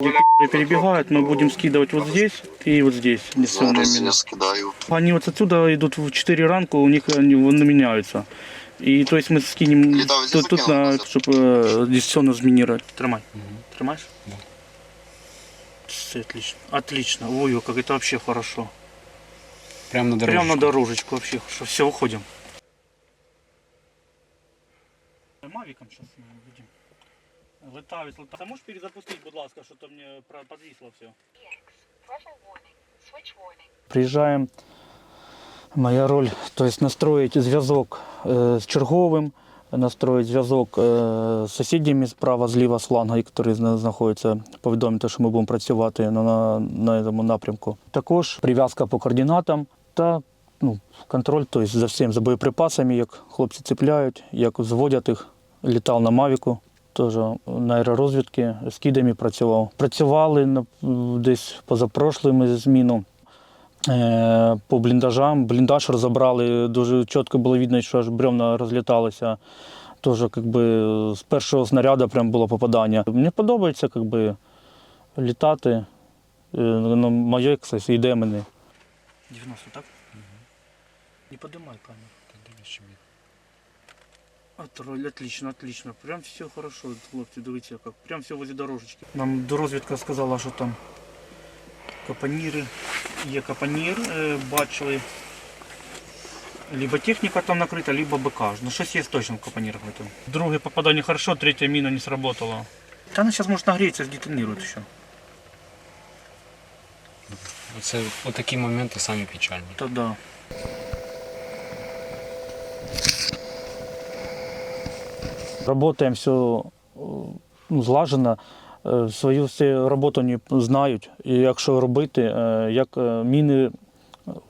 Где перебегают, мы будем скидывать вот здесь и вот здесь. я скидаю. Они вот отсюда идут в 4 ранку, у них они меняются. И то есть мы скинем тут, тут на, чтобы э, дистанционно заминировать. Тримай. Тримаешь? Да. Отлично. Отлично. Ой, как это вообще хорошо. Прямо на дорожку. Прямо на дорожечку вообще хорошо. Все, уходим. Мавиком сейчас будем. Летавить, летавить. Ты можешь перезапустить, будь ласка, что-то мне про- подвисло все. Приїжджаємо. Моя роль, то есть настроїти зв'язок е, з черговим, настроїти зв'язок е, з сусідями справа, зліва з фланга, які знаходяться, повідомити, що ми будемо працювати на, на, цьому напрямку. Також прив'язка по координатам та ну, контроль тобто, за всім, за боєприпасами, як хлопці цепляють, як зводять їх. Літав на Мавіку, теж на аеророзвідки, з кідами працював. Працювали десь позапрошлими зміну. Е, По бліндажам. Бліндаж розібрали, дуже чітко було видно, що аж бревна розліталися. Теж как би, з першого снаряду прям було попадання. Мені подобається как би, літати. Е, Ну, моє, кстати, йде мене. 90, так? Не подимай камеру. От, отлично, отлично. Прям все хорошо, хлопці, дивіться, як. Прям все возле дорожечки. Нам дорозвідка сказала, що там капаніри, є капанір, е, бачили. Либо техніка там накрита, либо БК. Ну щось є точно в капанірах в этом. Друге попадання хорошо, третя міна не сработала. Та вона зараз може нагріється, здетонірує ще. Це отакі моменти самі печальні. Та да. Работаем все ну, злажено. Е, Свою всю роботу вони знають, і як що робити, е, як міни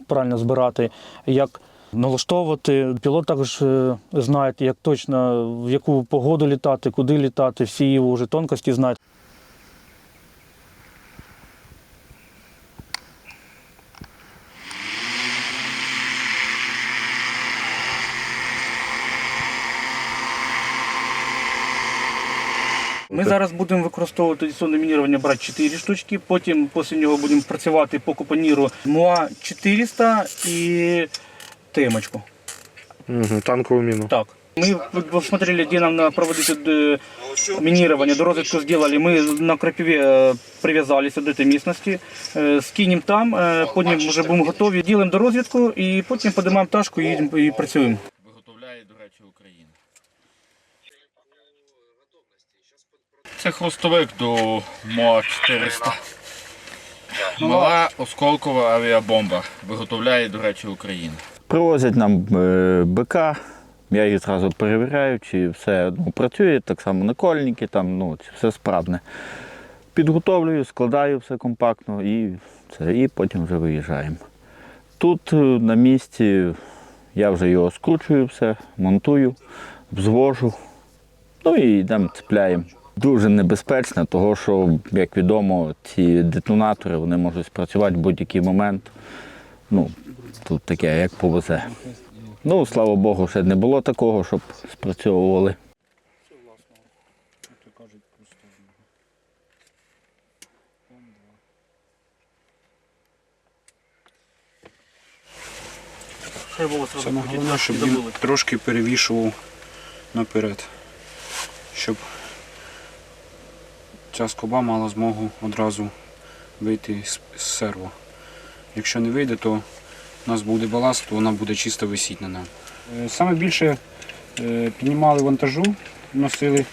правильно збирати, як налаштовувати. Пілот також е, знає, як точно в яку погоду літати, куди літати, всі його вже тонкості знають. Ми зараз будемо використовувати дисонне мінірування брати 4 штучки, потім після нього будемо працювати по купоніру МУА 400 і темочку. Угу, танкову міну. Так. Мы посмотрели, где нам надо проводить э, минирование, до розвідку сделали. Мы на крапиве э, привязались до этой местности, э, скинем там, э, потім вже будемо готові, ділимо до розвідку і потім подимаємо пташку і їдемо і працюємо. Це хвостовик до МОА 400. Мала осколкова авіабомба. Виготовляє, до речі, Україна. Привозять нам е, БК, я їх зразу перевіряю, чи все ну, працює, так само накольники, там, ну, чи все справне. Підготовлюю, складаю все компактно і, це, і потім вже виїжджаємо. Тут е, на місці я вже його скручую все, монтую, взвожу, ну і йдемо цепляємо. Дуже небезпечно, тому що, як відомо, ці детонатори вони можуть спрацювати в будь-який момент. Ну, тут таке, як повезе. Ну, слава Богу, ще не було такого, щоб спрацьовували. Саме головне, щоб він трошки перевішував наперед, щоб ця скоба мала змогу одразу вийти з, серво. Якщо не вийде, то у нас буде баласт, то вона буде чисто висіти на нам. Е, Саме більше е, піднімали вантажу, носили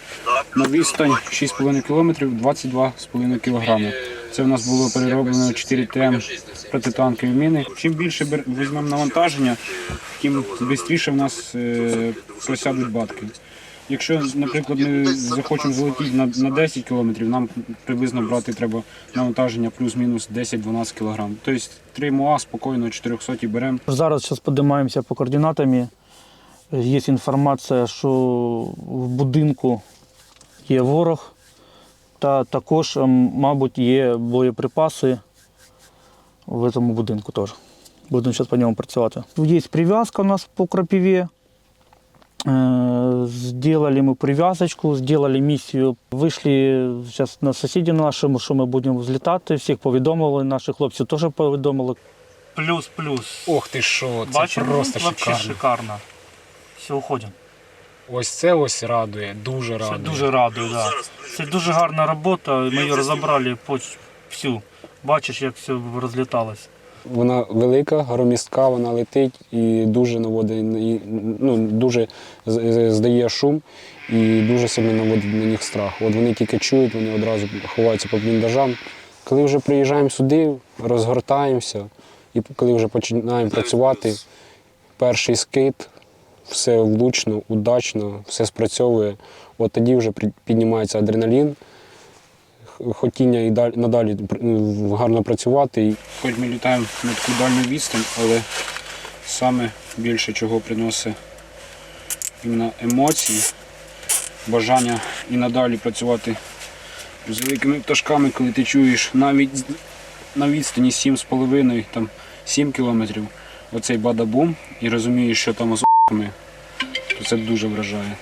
на відстань 6,5 км 22,5 кг. Це в нас було перероблено 4 ТМ протитанкові міни. Чим більше візьмемо навантаження, тим швидше в нас е, просядуть батки. Якщо, наприклад, ми захочемо залетіти на, на 10 кілометрів, нам приблизно брати треба навантаження плюс-мінус 10-12 кг. Тобто 3 МОА спокійно 400 беремо. Зараз зараз подимаємося по координатами. Є інформація, що в будинку є ворог, та також, ем, мабуть, є боєприпаси в цьому будинку теж. Будемо зараз по ньому працювати. Є прив'язка у нас по крапиві. Э, Сделали мы прив'язочку, сделали місію. Вийшли зараз на сусідів нашому, що ми будемо взлітати. Всіх повідомили, наших хлопців теж повідомили. Плюс, плюс. Ох ти що, шикарно. Все, уходимо. Ось це ось радує, дуже радує. Це дуже радує, да. Це дуже гарна робота. Ми її розібрали всю. Бачиш, як все розліталось. Вона велика, громістка, вона летить і дуже наводить і, ну, дуже здає шум і дуже сильно наводить на них страх. От вони тільки чують, вони одразу ховаються по бліндажам. Коли вже приїжджаємо сюди, розгортаємося, і коли вже починаємо працювати, перший скид, все влучно, удачно, все спрацьовує. От тоді вже піднімається адреналін, хотіння і далі, надалі гарно працювати. Хоч ми літаємо на таку дальню відстань, але саме більше чого приносить емоції, бажання і надалі працювати з великими пташками, коли ти чуєш навіть на відстані 7,5, там 7 кілометрів, оцей бадабум і розумієш, що там з то це дуже вражає.